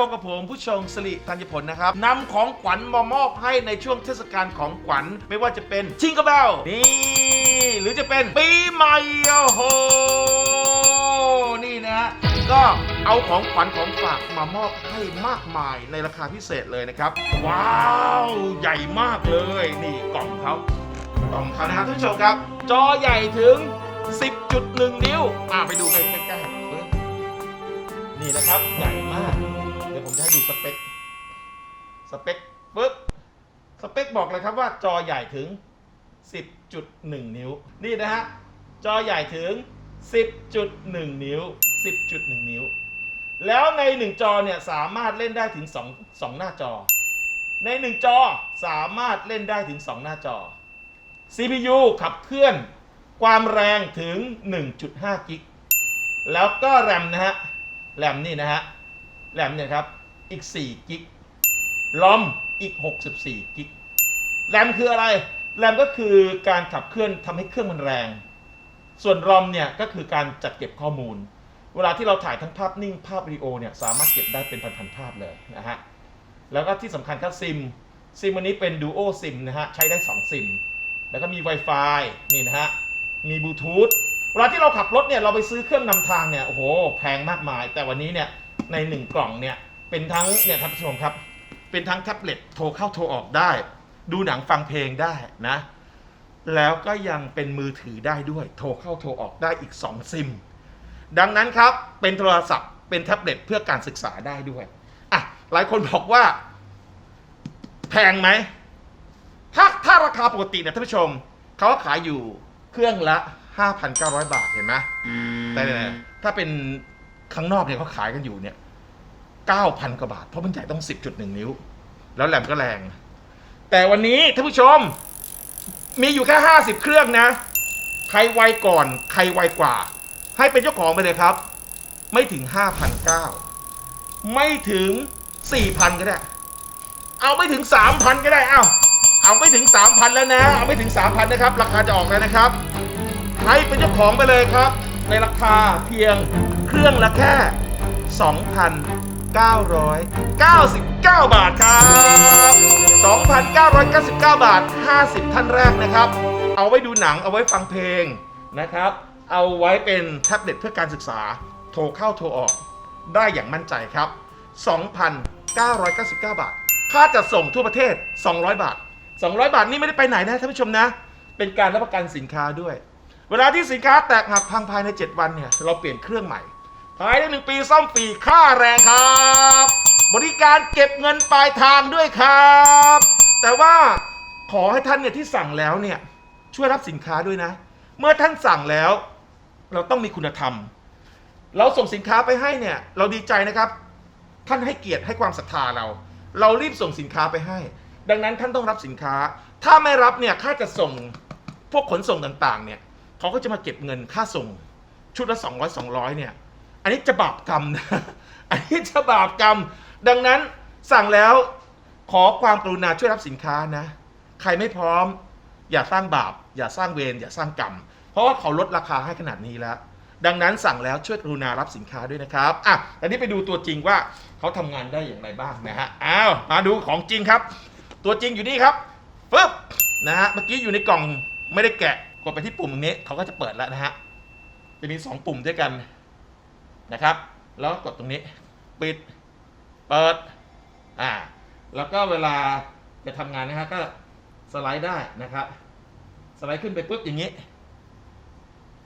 พบกับผมผู้ชมสิริธัญผลนะครับนำของขวัญมามอบให้ในช่วงเทศกาลของขวัญไม่ว่าจะเป็นชิงก e เบลนี่หรือจะเป็นปีใหม่โอ้โหนี่นะฮะก็เอาของขวัญของฝากมามอบให้มากมายในราคาพิเศษเลยนะครับ ว้าวใหญ่มากเลย นี่กล่องเขากล่องเขานะครับท่านผู้ชมครับ จอใหญ่ถึง 10.1 นิ้วอ่าไปดูใกล้ๆนี่นะครับใหญ่มาก ผมจะให้ดูสเปค สเปคปึ๊บ สเปคบอกเลยครับว่าจอใหญ่ถึง 10.1 นิ้ว นี่นะฮะ จอใหญ่ถึง 10.1 นิ้ว 10.1 นิ้ว แล้วใน 1 จอเนี่ยสามารถเล่นได้ถึง 2 2 หน้าจอ ใน 1 จอสามารถเล่นได้ถึง 2 หน้าจอ CPU ขับเคลื่อนความแรงถึง 1.5 กิก แล้วก็แรมนะฮะ แรมนี่นะฮะ แรมเนี่ยครับ อีก 4 กิกลอมอีก 64 กิกแรมคืออะไรแรมก็คือการขับเคลื่อนทำให้เครื่องมันแรง ส่วนรอมเนี่ยก็คือการจัดเก็บข้อมูล เวลาที่เราถ่ายทั้งภาพนิ่งภาพวิดีโอเนี่ยสามารถเก็บได้เป็นพันๆภาพเลยนะฮะ แล้วก็ที่สำคัญครับซิม ซิมวันนี้เป็น Duo SIM นะฮะใช้ได้ 2 ซิม แล้วก็มี Wi-Fi นี่นะฮะ มีบลูทูธ เวลาที่เราขับรถเนี่ยเราไปซื้อเครื่องนำทางเนี่ยโอ้โหแพงมากมาย แต่วันนี้เนี่ยในหนึ่งกล่องเนี่ย เป็นทั้งเนี่ยท่านผู้ชมครับ เป็นทั้งแท็บเล็ตโทรเข้าโทรออกได้ ดูหนังฟังเพลงได้นะ แล้วก็ยังเป็นมือถือได้ด้วย โทรเข้าโทรออกได้อีก 2 ซิม ดังนั้นครับเป็นโทรศัพท์เป็นแท็บเล็ตเพื่อการศึกษาได้ด้วยอะหลายคนบอกว่า แพงไหมถ้าถ้าราคาปกติเนี่ยท่านผู้ชม เขาขายอยู่เครื่องละ 5,900 บาทเห็นไหมแต่ถ้าเป็นข้างนอกเนี่ยเขาขายกันอยู่เนี่ย 9,000 กว่าบาท เพราะมันใหญ่ต้อง 10.1 นิ้ว แล้วแหลมก็แรง แต่วันนี้ท่านผู้ชม มีอยู่แค่ 50 เครื่องนะ ใครไวก่อนใครไวกว่า ให้เป็นเจ้าของไปเลยครับ ไม่ถึง 5,900 ไม่ถึง 4,000 ก็ได้ เอาไม่ถึง 3,000 ก็ได้ เอ้าเอาไม่ถึง 3,000 แล้วนะ เอาไม่ถึง 3,000 นะครับ ราคาจะออกแล้วนะครับ ให้เป็นเจ้าของไปเลยครับ ในราคาเพียงเครื่องละแค่ 999 บาทครับ 2,999 บาท 50 ท่านแรกนะครับ เอาไว้ดูหนังเอาไว้ฟังเพลงนะครับ เอาไว้เป็นแท็บเล็ตเพื่อการศึกษา โทรเข้าโทรออก ได้อย่างมั่นใจครับ 2,999 บาท ค่าจัดส่งทั่วประเทศ 200 บาท 200 บาทนี่ไม่ได้ไปไหนนะท่านผู้ชมนะ เป็นการรับประกันสินค้าด้วย เวลาที่สินค้าแตกหักพังภายใน 7 วันเนี่ย เราเปลี่ยนเครื่องใหม่ ภายในหนึ่งปีซ่อมฟรีค่าแรงครับ บริการเก็บเงินปลายทางด้วยครับ แต่ว่าขอให้ท่านเนี่ยที่สั่งแล้วเนี่ยช่วยรับสินค้าด้วยนะ เมื่อท่านสั่งแล้ว เราต้องมีคุณธรรม เราส่งสินค้าไปให้เนี่ย เราดีใจนะครับ ท่านให้เกียรติให้ความศรัทธาเรา เรารีบส่งสินค้าไปให้ ดังนั้นท่านต้องรับสินค้า ถ้าไม่รับเนี่ยค่าจะส่งพวกขนส่งต่างๆ เนี่ยเขาก็จะมาเก็บเงินค่าส่งชุดละ200 200เนี่ย อันนี้จะบาปกรรมนะอันนี้จะบาปกรรม ดังนั้นสั่งแล้วขอความกรุณาช่วยรับสินค้านะ ใครไม่พร้อม อย่าสร้างบาป อย่าสร้างเวรอย่าสร้างกรรม เพราะว่าเขาลดราคาให้ขนาดนี้แล้ว ดังนั้นสั่งแล้วช่วยกรุณารับสินค้าด้วยนะครับอะอันนี้ไปดูตัวจริงว่าเขาทำงานได้อย่างไรบ้างนะฮะอ้าวมาดูของจริงครับ ตัวจริงอยู่นี่ครับปึ๊บนะฮะเมื่อกี้อยู่ในกล่องไม่ได้แกะกดไปที่ปุ่มตรงนี้เขาก็จะเปิดแล้วนะฮะจะมีสองปุ่มด้วยกัน นะครับ แล้วกดตรงนี้ปิดเปิดอ่าแล้วก็เวลาจะทำงานนะฮะก็สไลด์ได้นะครับ สไลด์ขึ้นไปปุ๊บอย่างนี้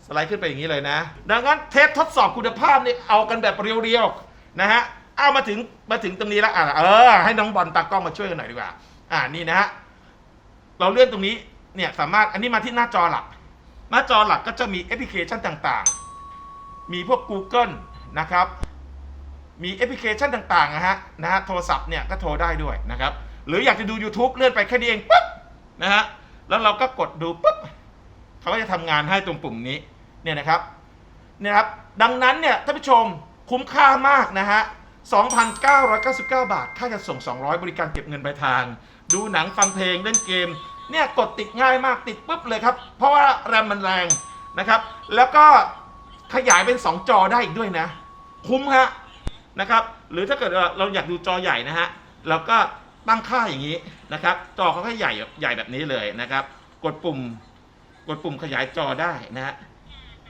สไลด์ขึ้นไปอย่างนี้เลยนะ ดังนั้นเทสทดสอบคุณภาพนี่เอากันแบบเรียวๆนะฮะเอามาถึงมาถึงตรงนี้แล้วอะเออให้น้องบอลตากล้องมาช่วยกันหน่อยดีกว่า อ่านี่นะฮะเราเลื่อนตรงนี้เนี่ยสามารถอันนี้มาที่หน้าจอหลัก หน้าจอหลักก็จะมีแอปพลิเคชันต่างๆ มีพวก Google นะครับ มีแอปพลิเคชันต่างๆนะฮะนะฮะโทรศัพท์เนี่ยก็โทรได้ด้วยนะครับ หรืออยากจะดู YouTube เลื่อนไปแค่นี้เองปุ๊บนะฮะแล้วเราก็กดดูปุ๊บเขาก็จะทำงานให้ตรงปุ่มนี้เนี่ยนะครับเนี่ยครับดังนั้นเนี่ยท่านผู้ชมคุ้มค่ามากนะฮะ 2,999 บาท ค่าจะส่ง 200 บริการเก็บเงินปลายทาง ดูหนังฟังเพลงเล่นเกม เนี่ยกดติดง่ายมากติดปุ๊บเลยครับ เพราะว่าแรมมันแรงนะครับ แล้วก็ขยายเป็น 2 จอได้อีกด้วยนะ คุ้มฮะนะครับ หรือถ้าเกิดว่าเราอยากดูจอใหญ่นะฮะเราก็ตั้งค่าอย่างนี้นะครับ จอเขาก็ใหญ่ใหญ่แบบนี้เลยนะครับ กดปุ่ม กดปุ่มขยายจอได้นะฮะ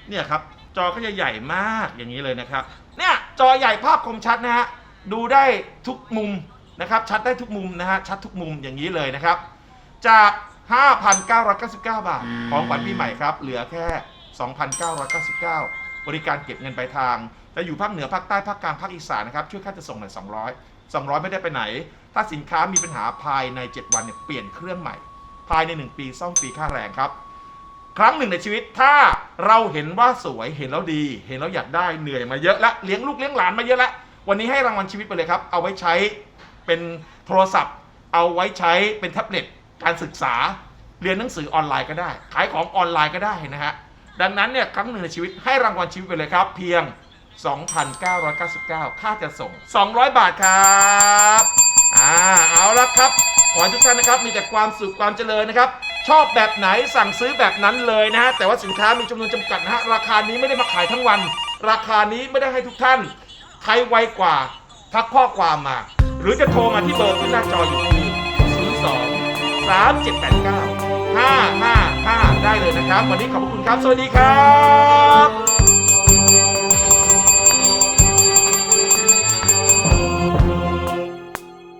เนี่ยครับจอก็จะใหญ่มากอย่างนี้เลยนะครับ เนี่ยจอใหญ่ภาพคมชัดนะฮะดูได้ทุกมุมนะครับ ชัดได้ทุกมุมนะฮะชัดทุกมุมอย่างนี้เลยนะครับ จาก 5,999 บาท ของขวัญปีใหม่ครับ เหลือแค่ 2,999 บริการเก็บเงินปลายทางจะอยู่ภาคเหนือภาคใต้ภาคกลางภาคอีสานนะครับช่วยค่าจะส่งหน่อย200 200 ไม่ได้ไปไหน ถ้าสินค้ามีปัญหาภายใน 7 วันเนี่ยเปลี่ยนเครื่องใหม่ ภายใน 1 ปีซ่อมฟรีค่าแรงครับ ครั้งหนึ่งในชีวิตถ้าเราเห็นว่าสวยเห็นแล้วดี เห็นแล้วอยากได้เหนื่อยมาเยอะละเลี้ยงลูกเลี้ยงหลานมาเยอะละวันนี้ให้รางวัลชีวิตไปเลยครับ เอาไว้ใช้เป็นโทรศัพท์ เอาไว้ใช้เป็นแท็บเล็ตการศึกษาเรียนหนังสือออนไลน์ก็ได้ ขายของออนไลน์ก็ได้นะฮะ ดังนั้นเนี่ยครั้งหนึ่งในชีวิตให้รางวัลชีวิตไปเลยครับ เพียง 2,999 ค่าจะส่ง 200 บาทครับอ่าเอาละครับ ขอให้ทุกท่านนะครับมีแต่ความสุขความเจริญนะครับ ชอบแบบไหนสั่งซื้อแบบนั้นเลยนะฮะแต่ว่าสินค้ามีจำนวนจำกัดนะฮะราคานี้ไม่ได้มาขายทั้งวัน ราคานี้ไม่ได้ให้ทุกท่านใครไวกว่า ทักข้อความมา หรือจะโทรมาที่เบอร์ที่หน้าจออยู่ที่02 3789 555 ได้เลยนะครับ วันนี้ขอบพระคุณครับ สวัสดีครับ